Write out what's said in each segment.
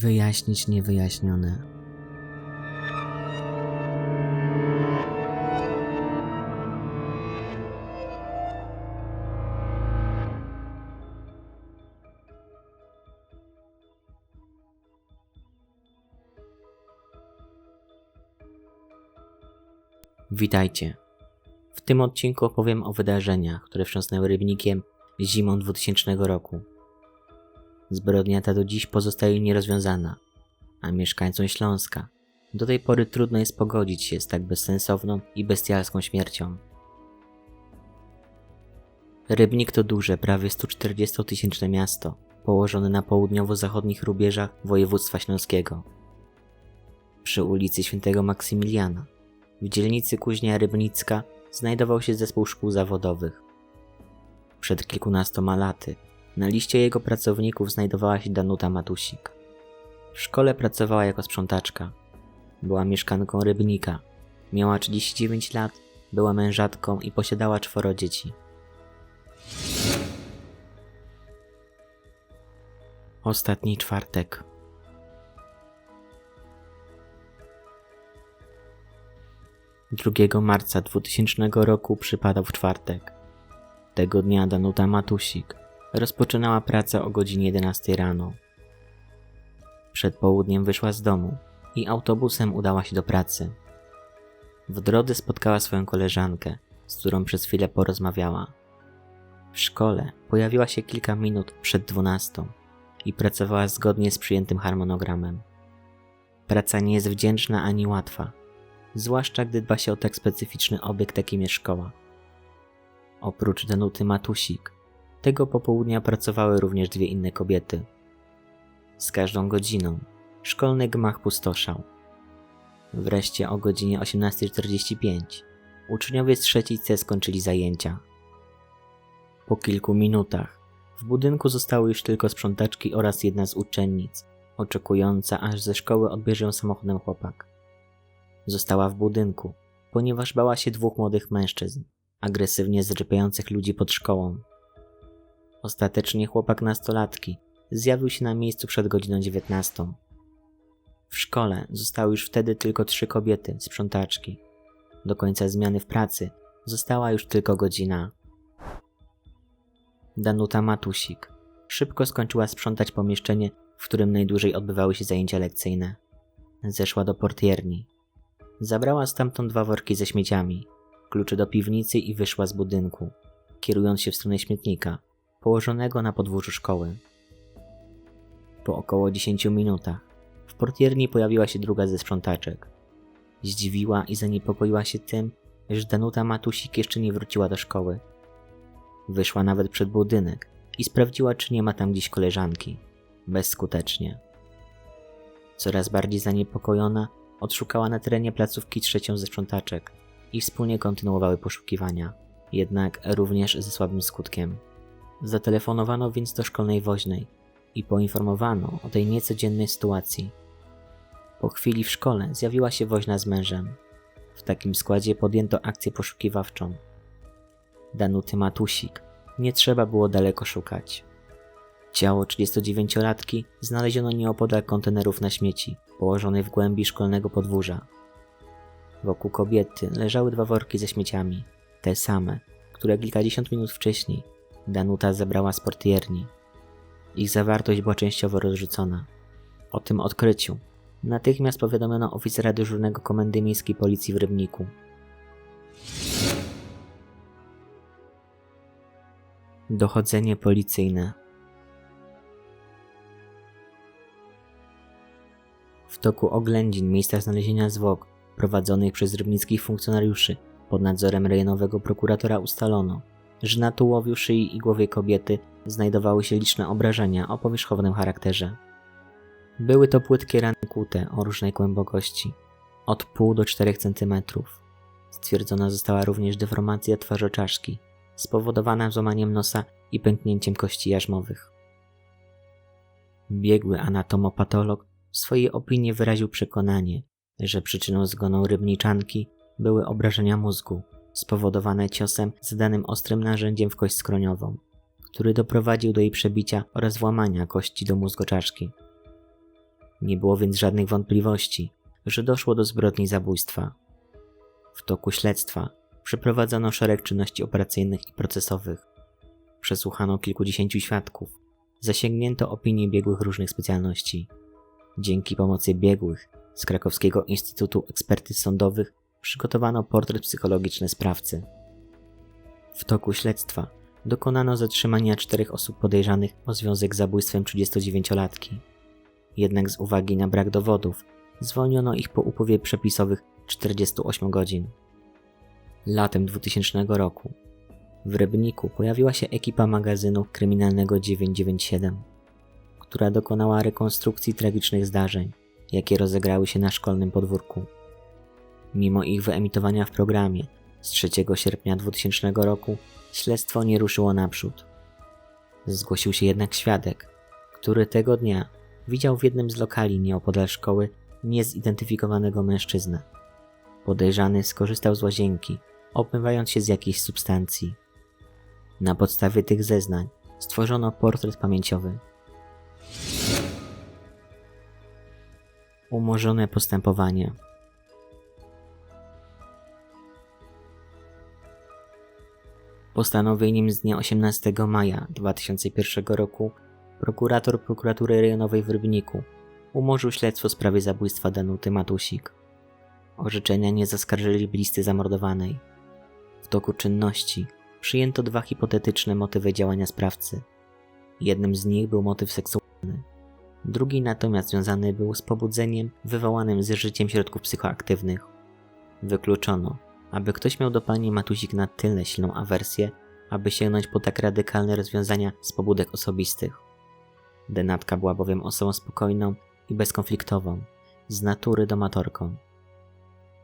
Wyjaśnić niewyjaśnione. Witajcie. W tym odcinku opowiem o wydarzeniach, które wstrząsnęły Rybnikiem zimą 2000 roku. Zbrodnia ta do dziś pozostaje nierozwiązana, a mieszkańcom Śląska do tej pory trudno jest pogodzić się z tak bezsensowną i bestialską śmiercią. Rybnik to duże, prawie 140-tysięczne miasto, położone na południowo-zachodnich rubieżach województwa śląskiego. Przy ulicy Świętego Maksymiliana, w dzielnicy Kuźnia Rybnicka, znajdował się zespół szkół zawodowych. Przed kilkunastoma laty na liście jego pracowników znajdowała się Danuta Matusik. W szkole pracowała jako sprzątaczka. Była mieszkanką Rybnika. Miała 39 lat, była mężatką i posiadała czworo dzieci. Ostatni czwartek. Drugiego marca 2000 roku przypadał w czwartek. Tego dnia Danuta Matusik rozpoczynała pracę o godzinie 11 rano. Przed południem wyszła z domu i autobusem udała się do pracy. W drodze spotkała swoją koleżankę, z którą przez chwilę porozmawiała. W szkole pojawiła się kilka minut przed dwunastą i pracowała zgodnie z przyjętym harmonogramem. Praca nie jest wdzięczna ani łatwa, zwłaszcza gdy dba się o tak specyficzny obiekt, jakim jest szkoła. Oprócz Danuty Matusik, tego popołudnia pracowały również dwie inne kobiety. Z każdą godziną szkolny gmach pustoszał. Wreszcie o godzinie 18.45 uczniowie z trzeciej C skończyli zajęcia. Po kilku minutach w budynku zostały już tylko sprzątaczki oraz jedna z uczennic, oczekująca aż ze szkoły odbierze ją samochodem chłopak. Została w budynku, ponieważ bała się dwóch młodych mężczyzn, agresywnie zrzepiających ludzi pod szkołą. Ostatecznie chłopak nastolatki zjawił się na miejscu przed godziną 19. W szkole zostały już wtedy tylko trzy kobiety, sprzątaczki. Do końca zmiany w pracy została już tylko godzina. Danuta Matusik szybko skończyła sprzątać pomieszczenie, w którym najdłużej odbywały się zajęcia lekcyjne. Zeszła do portierni. Zabrała stamtąd dwa worki ze śmieciami, klucze do piwnicy i wyszła z budynku, kierując się w stronę śmietnika, położonego na podwórzu szkoły. Po około 10 minutach w portierni pojawiła się druga ze sprzątaczek. Zdziwiła i zaniepokoiła się tym, że Danuta Matusik jeszcze nie wróciła do szkoły. Wyszła nawet przed budynek i sprawdziła, czy nie ma tam gdzieś koleżanki. Bezskutecznie. Coraz bardziej zaniepokojona, odszukała na terenie placówki trzecią ze sprzątaczek i wspólnie kontynuowały poszukiwania, jednak również ze słabym skutkiem. Zatelefonowano więc do szkolnej woźnej i poinformowano o tej niecodziennej sytuacji. Po chwili w szkole zjawiła się woźna z mężem. W takim składzie podjęto akcję poszukiwawczą. Danuty Matusik nie trzeba było daleko szukać. Ciało 39-latki znaleziono nieopodal kontenerów na śmieci, położonej w głębi szkolnego podwórza. Wokół kobiety leżały dwa worki ze śmieciami, te same, które kilkadziesiąt minut wcześniej Danuta zebrała z portierni. Ich zawartość była częściowo rozrzucona. O tym odkryciu natychmiast powiadomiono oficera dyżurnego Komendy Miejskiej Policji w Rybniku. Dochodzenie policyjne. W toku oględzin miejsca znalezienia zwłok prowadzonych przez rybnickich funkcjonariuszy pod nadzorem rejonowego prokuratora ustalono, że na tułowiu, szyi i głowie kobiety znajdowały się liczne obrażenia o powierzchownym charakterze. Były to płytkie rany kłute o różnej głębokości, od pół do 4 cm. Stwierdzona została również deformacja twarzoczaszki, spowodowana złamaniem nosa i pęknięciem kości jarzmowych. Biegły anatomopatolog w swojej opinii wyraził przekonanie, że przyczyną zgonu rybniczanki były obrażenia mózgu spowodowane ciosem zadanym ostrym narzędziem w kość skroniową, który doprowadził do jej przebicia oraz włamania kości do mózgoczaszki. Nie było więc żadnych wątpliwości, że doszło do zbrodni zabójstwa. W toku śledztwa przeprowadzono szereg czynności operacyjnych i procesowych. Przesłuchano kilkudziesięciu świadków, zasięgnięto opinii biegłych różnych specjalności. Dzięki pomocy biegłych z Krakowskiego Instytutu Ekspertyz Sądowych przygotowano portret psychologiczny sprawcy. W toku śledztwa dokonano zatrzymania czterech osób podejrzanych o związek z zabójstwem 39-latki. Jednak z uwagi na brak dowodów zwolniono ich po upływie przepisowych 48 godzin. Latem 2000 roku w Rybniku pojawiła się ekipa magazynu kryminalnego 997, która dokonała rekonstrukcji tragicznych zdarzeń, jakie rozegrały się na szkolnym podwórku. Mimo ich wyemitowania w programie z 3 sierpnia 2000 roku, śledztwo nie ruszyło naprzód. Zgłosił się jednak świadek, który tego dnia widział w jednym z lokali nieopodal szkoły niezidentyfikowanego mężczyznę. Podejrzany skorzystał z łazienki, obmywając się z jakiejś substancji. Na podstawie tych zeznań stworzono portret pamięciowy. Umorzone postępowanie. Postanowieniem z dnia 18 maja 2001 roku prokurator prokuratury rejonowej w Rybniku umorzył śledztwo w sprawie zabójstwa Danuty Matusik. Orzeczenia nie zaskarżyli bliscy zamordowanej. W toku czynności przyjęto dwa hipotetyczne motywy działania sprawcy. Jednym z nich był motyw seksualny. Drugi natomiast związany był z pobudzeniem wywołanym z życiem środków psychoaktywnych. Wykluczono, aby ktoś miał do pani Matusik na tyle silną awersję, aby sięgnąć po tak radykalne rozwiązania z pobudek osobistych. Denatka była bowiem osobą spokojną i bezkonfliktową, z natury domatorką.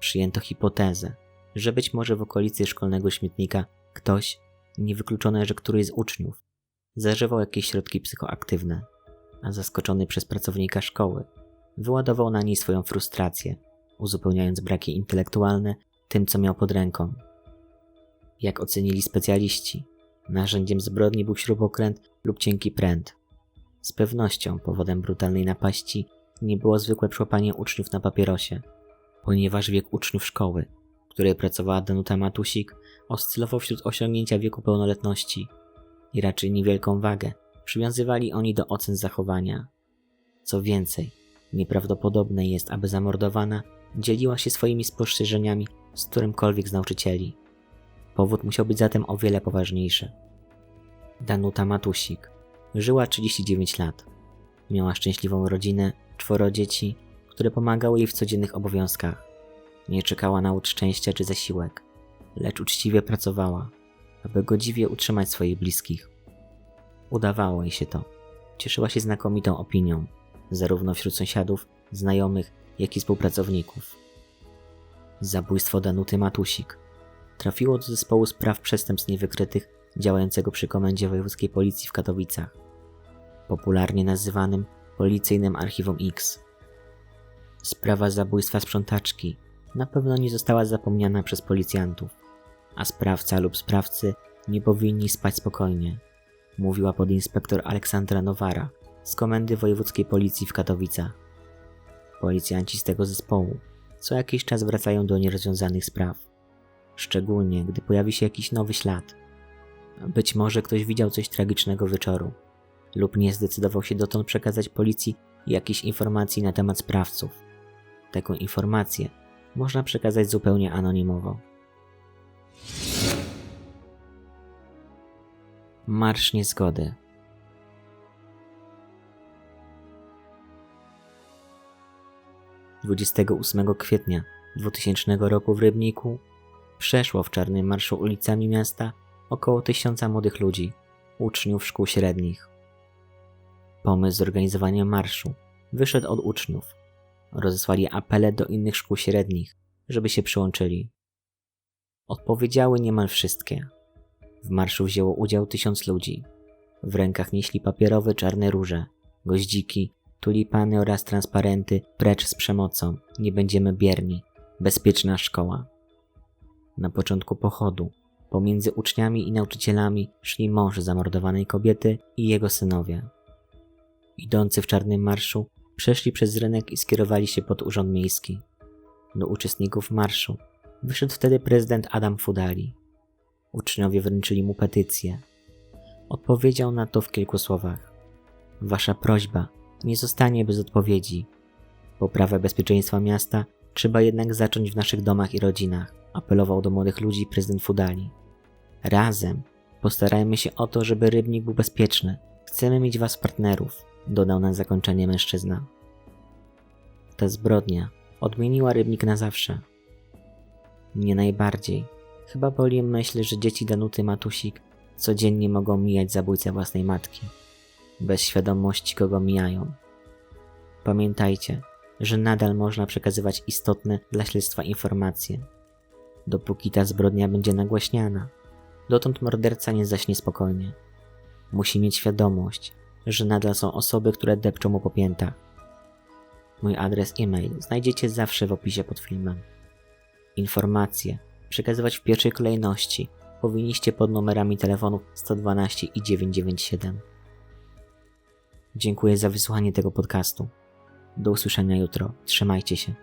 Przyjęto hipotezę, że być może w okolicy szkolnego śmietnika ktoś, niewykluczone, że któryś z uczniów, zażywał jakieś środki psychoaktywne, a zaskoczony przez pracownika szkoły, wyładował na niej swoją frustrację, uzupełniając braki intelektualne tym, co miał pod ręką. Jak ocenili specjaliści, narzędziem zbrodni był śrubokręt lub cienki pręt. Z pewnością powodem brutalnej napaści nie było zwykłe przłapanie uczniów na papierosie, ponieważ wiek uczniów szkoły, w której pracowała Danuta Matusik, oscylował wśród osiągnięcia wieku pełnoletności i raczej niewielką wagę przywiązywali oni do ocen zachowania. Co więcej, nieprawdopodobne jest, aby zamordowana dzieliła się swoimi spostrzeżeniami z którymkolwiek z nauczycieli. Powód musiał być zatem o wiele poważniejszy. Danuta Matusik żyła 39 lat. Miała szczęśliwą rodzinę, czworo dzieci, które pomagały jej w codziennych obowiązkach. Nie czekała na szczęścia czy zasiłek, lecz uczciwie pracowała, aby godziwie utrzymać swoich bliskich. Udawało jej się to. Cieszyła się znakomitą opinią, zarówno wśród sąsiadów, znajomych, jak i współpracowników. Zabójstwo Danuty Matusik trafiło do zespołu spraw przestępstw niewykrytych działającego przy Komendzie Wojewódzkiej Policji w Katowicach, popularnie nazywanym Policyjnym Archiwum X. Sprawa zabójstwa sprzątaczki na pewno nie została zapomniana przez policjantów, a sprawca lub sprawcy nie powinni spać spokojnie, mówiła podinspektor Aleksandra Nowara z Komendy Wojewódzkiej Policji w Katowicach. Policjanci z tego zespołu co jakiś czas wracają do nierozwiązanych spraw, szczególnie gdy pojawi się jakiś nowy ślad. Być może ktoś widział coś tragicznego wieczoru, lub nie zdecydował się dotąd przekazać policji jakichś informacji na temat sprawców. Taką informację można przekazać zupełnie anonimowo. Marsz Niezgody 28 kwietnia 2000 roku w Rybniku przeszło w czarnym marszu ulicami miasta około tysiąca młodych ludzi, uczniów szkół średnich. Pomysł zorganizowania marszu wyszedł od uczniów. Rozesłali apele do innych szkół średnich, żeby się przyłączyli. Odpowiedziały niemal wszystkie. W marszu wzięło udział tysiąc ludzi. W rękach nieśli papierowe czarne róże, goździki tulipany oraz transparenty precz z przemocą, nie będziemy bierni, bezpieczna szkoła. Na początku pochodu, pomiędzy uczniami i nauczycielami szli mąż zamordowanej kobiety i jego synowie. Idący w czarnym marszu przeszli przez rynek i skierowali się pod urząd miejski. Do uczestników marszu wyszedł wtedy prezydent Adam Fudali. Uczniowie wręczyli mu petycję. Odpowiedział na to w kilku słowach. Wasza prośba nie zostanie bez odpowiedzi. Poprawę bezpieczeństwa miasta trzeba jednak zacząć w naszych domach i rodzinach, apelował do młodych ludzi prezydent Fudali. Razem postarajmy się o to, żeby rybnik był bezpieczny. Chcemy mieć was partnerów, dodał na zakończenie mężczyzna. Ta zbrodnia odmieniła rybnik na zawsze. Nie najbardziej. Chyba boli myśl, że dzieci Danuty Matusik codziennie mogą mijać zabójcę własnej matki, bez świadomości kogo mijają. Pamiętajcie, że nadal można przekazywać istotne dla śledztwa informacje. Dopóki ta zbrodnia będzie nagłaśniana, dotąd morderca nie zaśnie spokojnie. Musi mieć świadomość, że nadal są osoby, które depczą mu po piętach. Mój adres e-mail znajdziecie zawsze w opisie pod filmem. Informacje przekazywać w pierwszej kolejności powinniście pod numerami telefonów 112 i 997. Dziękuję za wysłuchanie tego podcastu. Do usłyszenia jutro. Trzymajcie się.